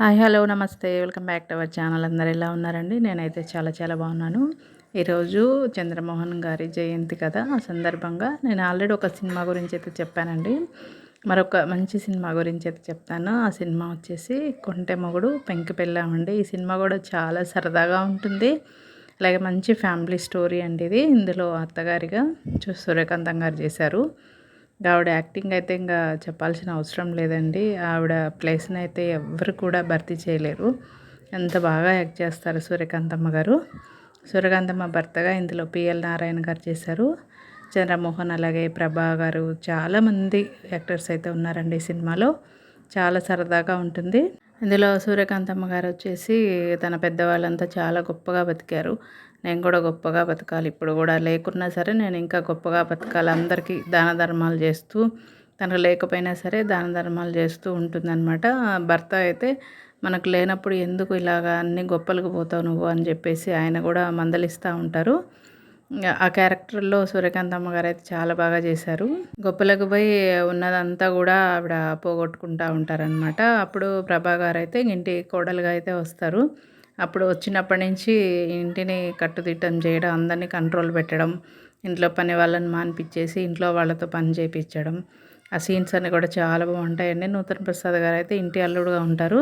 Hi hello namaste. Welcome back to our channel. అందరు ఎలా ఉన్నారండి? నేనైతే చాలా చాలా బాగున్నాను. ఈరోజు చంద్రమోహన్ గారి జయంతి కదా. ఆ సందర్భంగా నేను ఆల్రెడీ ఒక సినిమా గురించి అయితే చెప్పానండి. మరొక మంచి సినిమా గురించి అయితే చెప్తాను. ఆ సినిమా వచ్చేసి కొంటె మొగుడు పెంకి పెళ్ళామండి ఈ సినిమా కూడా చాలా సరదాగా ఉంటుంది. అలాగే మంచి ఫ్యామిలీ స్టోరీ అండి ఇది. ఇందులో అత్తగారిగా సూర్యకాంతం గారు చేశారు. ఆవిడ యాక్టింగ్ అయితే ఇంకా చెప్పాల్సిన అవసరం లేదండి. ఆవిడ ప్లేస్ని అయితే ఎవరు కూడా భర్తీ చేయలేరు. ఎంత బాగా యాక్ట్ చేస్తారు సూర్యకాంతమ్మ గారు. సూర్యకాంతమ్మ భర్తగా ఇందులో పిఎల్ నారాయణ గారు చేశారు. చంద్రమోహన్ అలాగే ప్రభా గారు చాలామంది యాక్టర్స్ అయితే ఉన్నారండి ఈ సినిమాలో. చాలా సరదాగా ఉంటుంది. ఇందులో సూర్యకాంతమ్మ గారు వచ్చేసి తన పెద్దవాళ్ళంతా చాలా గొప్పగా బతికారు. నేను కూడా గొప్పగా బతకాలి. ఇప్పుడు కూడా లేకున్నా సరే నేను ఇంకా గొప్పగా బతకాలి. అందరికీ దాన ధర్మాలు చేస్తూ తనకు లేకపోయినా సరే దాన ధర్మాలు చేస్తూ ఉంటుందన్నమాట. భర్త అయితే మనకు లేనప్పుడు ఎందుకు ఇలాగా అన్ని గొప్పలకు పోతావు నువ్వు అని చెప్పేసి ఆయన కూడా మందలిస్తూ ఉంటారు. ఆ క్యారెక్టర్లో సూర్యకాంతమ్మ గారు అయితే చాలా బాగా చేశారు. గొప్పలకు పోయి ఉన్నదంతా కూడా ఆవిడ పోగొట్టుకుంటూ ఉంటారనమాట అప్పుడు ప్రభా గారు అయితే ఇంటి కోడలుగా అయితే వస్తారు. అప్పుడు వచ్చినప్పటి నుంచి ఇంటిని కట్టుదిట్టం చేయడం అందరినీ కంట్రోల్ పెట్టడం ఇంట్లో పని వాళ్ళని మానిపించేసి ఇంట్లో వాళ్ళతో పని చేయించడం ఆ సీన్స్ అన్నీ కూడా చాలా బాగుంటాయండి. నూతన ప్రసాద్ గారు అయితే ఇంటి అల్లుడుగా ఉంటారు.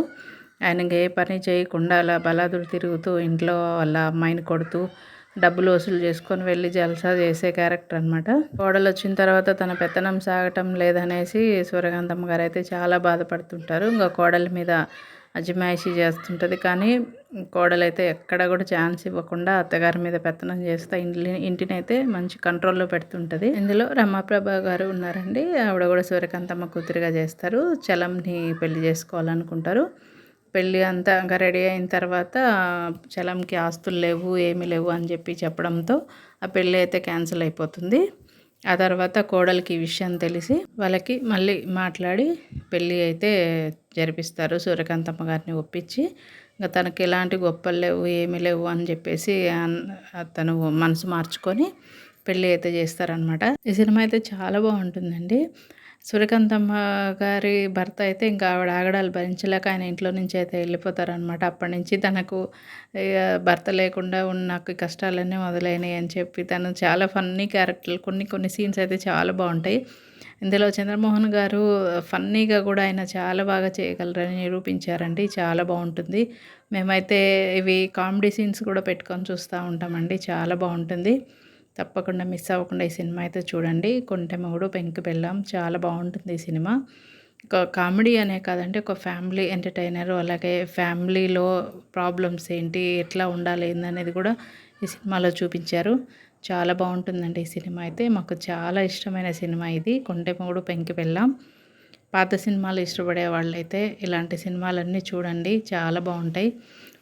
ఆయన ఏ పని చేయకుండా అలా బలాదుడు తిరుగుతూ ఇంట్లో వాళ్ళ అమ్మాయిని కొడుతూ డబ్బులు వసూలు చేసుకొని వెళ్ళి జల్సా చేసే క్యారెక్టర్ అనమాట కోడలు వచ్చిన తర్వాత తన పెత్తనం సాగటం లేదనేసి సూర్యకాంతమ్మ గారు అయితే చాలా బాధపడుతుంటారు. ఇంకా కోడలి మీద అజమాయిషీ చేస్తుంటుంది. కానీ కోడలైతే ఎక్కడ కూడా ఛాన్స్ ఇవ్వకుండా అత్తగారి మీద పెత్తనం చేస్తే ఇంటి ఇంటిని అయితే మంచి కంట్రోల్లో పెడుతుంటుంది. ఇందులో రమాప్రభ గారు ఉన్నారండి. ఆవిడ కూడా సూర్యకాంతమ్మ కూతురిగా చేస్తారు. చలంని పెళ్ళి చేసుకోవాలనుకుంటారు. పెళ్ళి అంతా ఇంకా రెడీ అయిన తర్వాత చలంకి ఆస్తులు లేవు ఏమీ లేవు అని చెప్పి చెప్పడంతో ఆ పెళ్ళి అయితే క్యాన్సిల్ అయిపోతుంది. ఆ తర్వాత కోడలికి ఈ విషయం తెలిసి వాళ్ళకి మళ్ళీ మాట్లాడి పెళ్ళి అయితే జరిపిస్తారు సూర్యకాంతమ్మ గారిని ఒప్పించి. ఇంకా తనకి ఎలాంటి గొప్పలు లేవు ఏమీ లేవు అని చెప్పేసి తను మనసు మార్చుకొని పెళ్ళి అయితే చేస్తారనమాట ఈ సినిమా అయితే చాలా బాగుంటుందండి. సూర్యకాంతమ్మ గారి భర్త అయితే ఇంకా ఆవిడ ఆగడాలు భరించలేక ఆయన ఇంట్లో నుంచి అయితే వెళ్ళిపోతారనమాట అప్పటి నుంచి తనకు భర్త లేకుండా ఉన్న నాకు కష్టాలన్నీ మొదలైనాయి అని చెప్పి తను చాలా ఫన్నీ క్యారెక్టర్లు కొన్ని కొన్ని సీన్స్ అయితే చాలా బాగుంటాయి. ఇందులో చంద్రమోహన్ గారు ఫన్నీగా కూడా ఆయన చాలా బాగా చేయగలరని నిరూపించారండి. చాలా బాగుంటుంది. మేమైతే ఇవి కామెడీ సీన్స్ కూడా పెట్టుకొని చూస్తూ ఉంటామండి. చాలా బాగుంటుంది. తప్పకుండా మిస్ అవ్వకుండా ఈ సినిమా అయితే చూడండి. కొంటెమగుడు పెంకు బెల్లం చాలా బాగుంటుంది ఈ సినిమా. ఒక కామెడీ అనే కాదంటే ఒక ఫ్యామిలీ ఎంటర్టైనర్ అలాగే ఫ్యామిలీలో ప్రాబ్లమ్స్ ఏంటి ఎట్లా ఉండాలి ఏందనేది కూడా ఈ సినిమాలో చూపించారు. చాలా బాగుంటుందండి ఈ సినిమా అయితే. మాకు చాలా ఇష్టమైన సినిమా ఇది. కొంటెమగుడు పెంకి వెళ్ళాం పాత సినిమాలు ఇష్టపడే వాళ్ళైతే ఇలాంటి సినిమాలన్నీ చూడండి. చాలా బాగుంటాయి.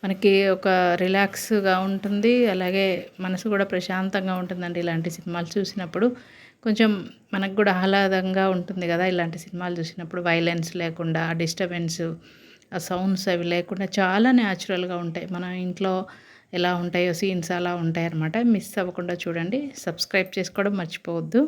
మనకి ఒక రిలాక్స్గా ఉంటుంది. అలాగే మనసు కూడా ప్రశాంతంగా ఉంటుందండి ఇలాంటి సినిమాలు చూసినప్పుడు. కొంచెం మనకు కూడా ఆహ్లాదంగా ఉంటుంది కదా ఇలాంటి సినిమాలు చూసినప్పుడు. వైలెన్స్ లేకుండా డిస్టర్బెన్స్ ఆ సౌండ్స్ అవి లేకుండా చాలా న్యాచురల్గా ఉంటాయి. మన ఇంట్లో ఎలా ఉంటాయో సీన్స్ అలా ఉంటాయి అన్నమాట మిస్ అవ్వకుండా చూడండి. సబ్స్క్రైబ్ చేసుకోవడం మర్చిపోవద్దు.